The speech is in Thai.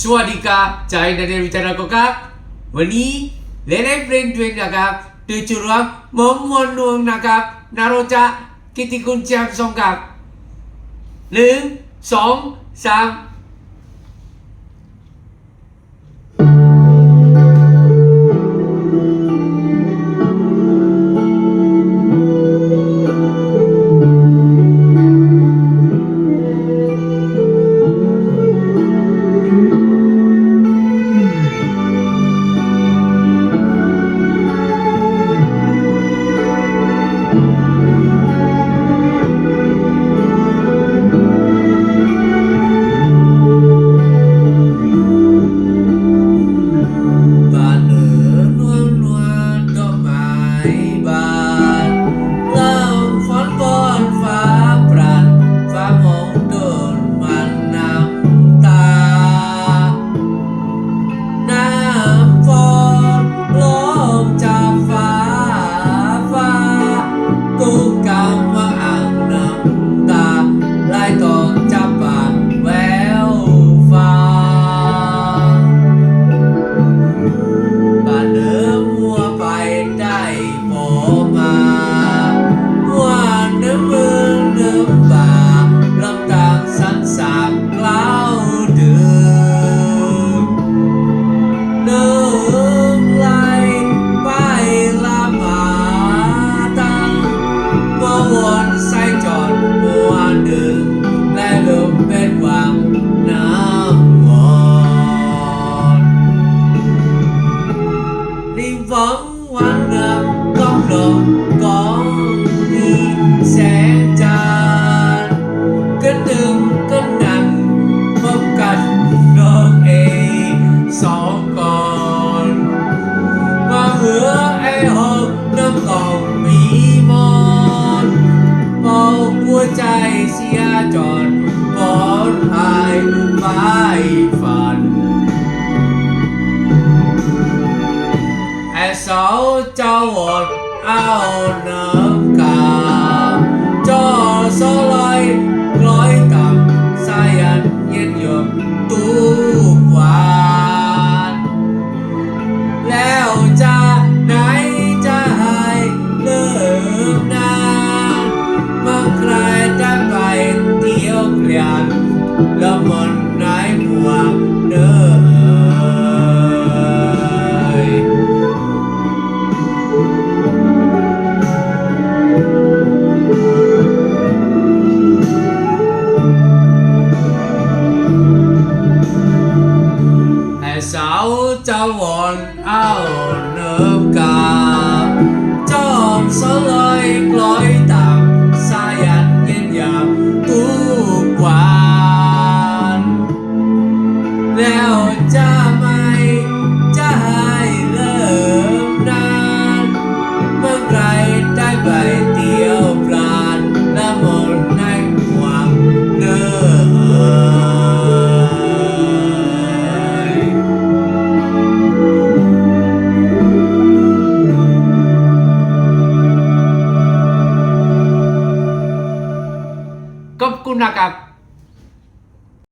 สวัสดีครับจายนันเดวิจารกครับวันนี้เลนไอเฟรนด์เวนนะครับตัวจุรังมอมมอนนวงนะครับนาโรจะกิติคุณแจมสองกับหนึ่งสองสาม 手叫我傲能干，这手来。bảo cho vòn áo nước cả cho hồn số lời lối tạm xa dặn nhân nhà tu quan leo cha mai gunakan.